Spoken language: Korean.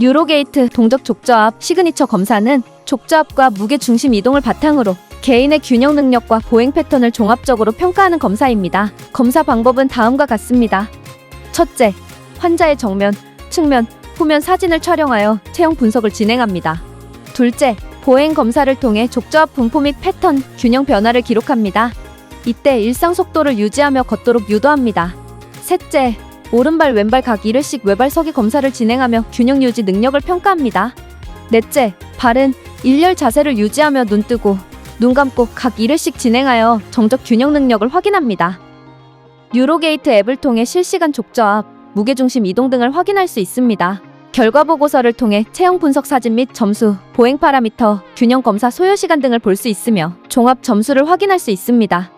뉴로게이트 동적 족저압 시그니처 검사는 족저압과 무게 중심 이동을 바탕으로 개인의 균형 능력과 보행 패턴을 종합적으로 평가하는 검사입니다. 검사 방법은 다음과 같습니다. 첫째, 환자의 정면, 측면, 후면 사진을 촬영하여 체형 분석을 진행합니다. 둘째, 보행 검사를 통해 족저압 분포 및 패턴, 균형 변화를 기록합니다. 이때 일상 속도를 유지하며 걷도록 유도합니다. 셋째, 오른발 왼발 각 1회씩 외발 서기 검사를 진행하며 균형 유지 능력을 평가합니다. 넷째, 발은 일렬 자세를 유지하며 눈 뜨고 눈 감고 각 1회씩 진행하여 정적 균형 능력을 확인합니다. 뉴로게이트 앱을 통해 실시간 족저압, 무게중심 이동 등을 확인할 수 있습니다. 결과 보고서를 통해 체형 분석 사진 및 점수, 보행 파라미터, 균형 검사 소요 시간 등을 볼 수 있으며 종합 점수를 확인할 수 있습니다.